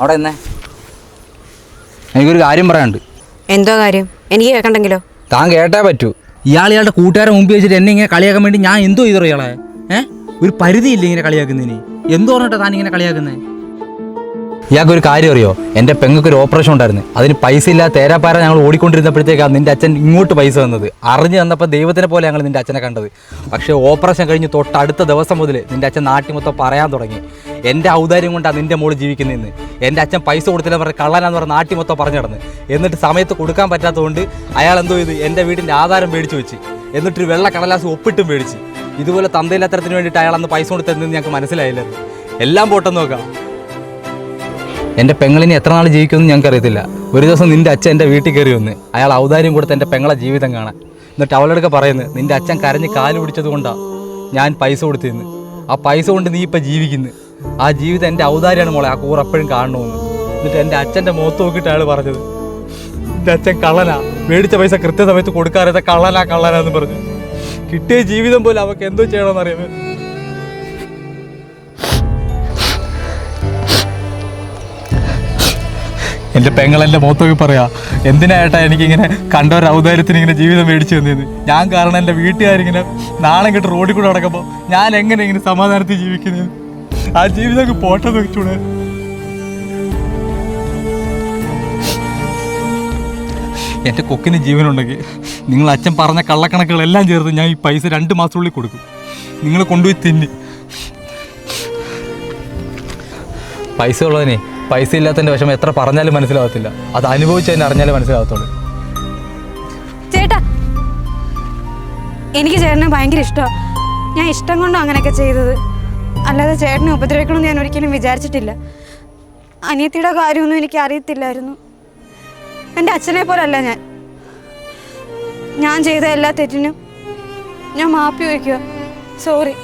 അവിടെ എന്നേ എനിക്കൊരു കാര്യം പറയാനുണ്ട്. എന്തോ കാര്യം? എനിക്ക് കേൾക്കണ്ടെങ്കിലോ? താൻ കേട്ടേ പറ്റൂ. ഇയാൾ ഇയാളുടെ കൂട്ടുകാരെ മുമ്പ് വെച്ചിട്ട് എന്നെ ഇങ്ങനെ കളിയാക്കാൻ വേണ്ടി ഞാൻ എന്തോ ചെയ്തോ ഇയാളെ? ഏഹ് ഒരു പരിധിയില്ല ഇങ്ങനെ കളിയാക്കുന്നതിന്. എന്തോ പറഞ്ഞിട്ടാ താൻ ഇങ്ങനെ കളിയാക്കുന്നത് ഇയാൾക്ക് ഒരു കാര്യം അറിയോ? എന്റെ പെങ്ങൾക്ക് ഒരു ഓപ്പറേഷൻ ഉണ്ടായിരുന്നു. അതിന് പൈസ ഇല്ല തേരാപ്പാര ഞങ്ങൾ ഓടിക്കൊണ്ടിരുന്നപ്പോഴത്തേക്കാണ് നിന്റെ അച്ഛൻ ഇങ്ങോട്ട് പൈസ തന്നത്. അറിഞ്ഞു തന്നപ്പോൾ ദൈവത്തിനെ പോലെ ഞങ്ങൾ നിന്റെ അച്ഛനെ കണ്ടത്. പക്ഷേ ഓപ്പറേഷൻ കഴിഞ്ഞ് തൊട്ട് അടുത്ത ദിവസം മുതൽ നിന്റെ അച്ഛൻ നാട്ടിൽ മൊത്തം പറയാൻ തുടങ്ങി. എന്റെ ഔദാര്യം കൊണ്ടാണ് നിന്റെ മോൾ ജീവിക്കുന്നതെന്ന്. എന്റെ അച്ഛൻ പൈസ കൊടുത്തില്ല പറഞ്ഞ കള്ളനാന്ന് പറഞ്ഞ നാട്ടി മൊത്തം പറഞ്ഞു കിടന്ന് എന്നിട്ട് സമയത്ത് കൊടുക്കാൻ പറ്റാത്തതുകൊണ്ട് അയാൾ എന്തോ ചെയ്ത് എന്റെ വീടിന്റെ ആധാരം മേടിച്ച് വെച്ച്. എന്നിട്ടൊരു വെള്ള കടലാസ് ഒപ്പിട്ടും മേടിച്ച്. ഇതുപോലെ തന്തയില്ലാത്തരത്തിന് വേണ്ടിയിട്ട് അയാൾ അന്ന് പൈസ കൊടുത്തതെന്ന് ഞങ്ങൾക്ക് മനസ്സിലായില്ല. എല്ലാം പോട്ടെന്ന് നോക്കാം. എന്റെ പെങ്ങളിനി എത്ര നാൾ ജീവിക്കുമെന്ന് ഞങ്ങൾക്ക് അറിയത്തില്ല. ഒരു ദിവസം നിന്റെ അച്ഛൻ എന്റെ വീട്ടിൽ കയറി വന്ന് അയാൾ ഔദാര്യം കൊടുത്ത് എന്റെ പെങ്ങളെ ജീവിതം കാണാൻ. എന്നിട്ട് അവളോടൊക്കെ പറയുന്നത് നിന്റെ അച്ഛൻ കരഞ്ഞ് കാൽ പിടിച്ചത് കൊണ്ടാണ് ഞാൻ പൈസ കൊടുത്തിരുന്നു ആ പൈസ കൊണ്ട് നീ ഇപ്പം ജീവിക്കുന്നു. ആ ജീവിതം എന്റെ ഔദാര്യമാണ് മോളെ. ആ കൂറ് എപ്പോഴും കാണണമെന്ന് എന്നിട്ട് എന്റെ അച്ഛന്റെ മുഖത്ത് നോക്കിയിട്ട് അയാൾ പറഞ്ഞത് എന്റെ അച്ഛൻ കള്ളനാ. മേടിച്ച പൈസ കൃത്യസമയത്ത് കൊടുക്കാറിയത കള്ളനാ കള്ളനാന്ന് പറഞ്ഞു. കിട്ടിയ ജീവിതം പോലെ അവൾക്ക് എന്തോ ചെയ്യണമെന്ന് അറിയാമോ എന്റെ പെങ്ങളെന്റെ മുഖത്തൊക്കെ പറയാ എന്തിനാ ഏട്ടാ എനിക്കിങ്ങനെ കണ്ട ഒരു ഔദാര്യത്തിന് ഇങ്ങനെ ജീവിതം മേടിച്ചു തന്നിരുന്നു ഞാൻ കാരണം എന്റെ വീട്ടുകാരിങ്ങനെ നാളെ കിട്ട് റോഡിൽ കൂടെ നടക്കുമ്പോൾ ഞാൻ എങ്ങനെ ഇങ്ങനെ സമാധാനത്തിൽ ജീവിക്കുന്നത് ആ ജീവിതം പോട്ടെ വെച്ചൂടെ എന്റെ കൊക്കിന് ജീവനുണ്ടെങ്കിൽ നിങ്ങൾ അച്ഛൻ പറഞ്ഞ കള്ളക്കണക്കുകളെല്ലാം ചേർത്ത് ഞാൻ ഈ പൈസ രണ്ട് മാസത്തിനുള്ളിൽ കൊടുക്കും. നിങ്ങൾ കൊണ്ടുപോയി തിന്നി. പൈസ ഉള്ളതിനെ പൈസ ഇല്ലാത്തതിന്റെ വിഷമം എത്ര പറഞ്ഞാലും മനസ്സിലാവത്തില്ല. അത് അനുഭവിച്ച് തന്നെ അറിഞ്ഞാലേ മനസ്സിലാവത്തുള്ളൂ. ചേട്ടാ എനിക്ക് ചേട്ടനെ ഭയങ്കര ഇഷ്ടമാണ് ഞാൻ ഇഷ്ടം കൊണ്ടോ അങ്ങനെയൊക്കെ ചെയ്തത്. അല്ലാതെ ചേട്ടനെ ഉപദ്രവിക്കണമെന്ന് ഞാൻ ഒരിക്കലും വിചാരിച്ചിട്ടില്ല. അനിയത്തിയുടെ കാര്യമൊന്നും എനിക്ക് അറിയത്തില്ലായിരുന്നു. എന്റെ അച്ഛനെ പോലല്ല ഞാൻ. ഞാൻ ചെയ്ത എല്ലാ തെറ്റിനും ഞാൻ മാപ്പി വയ്ക്കുക. സോറി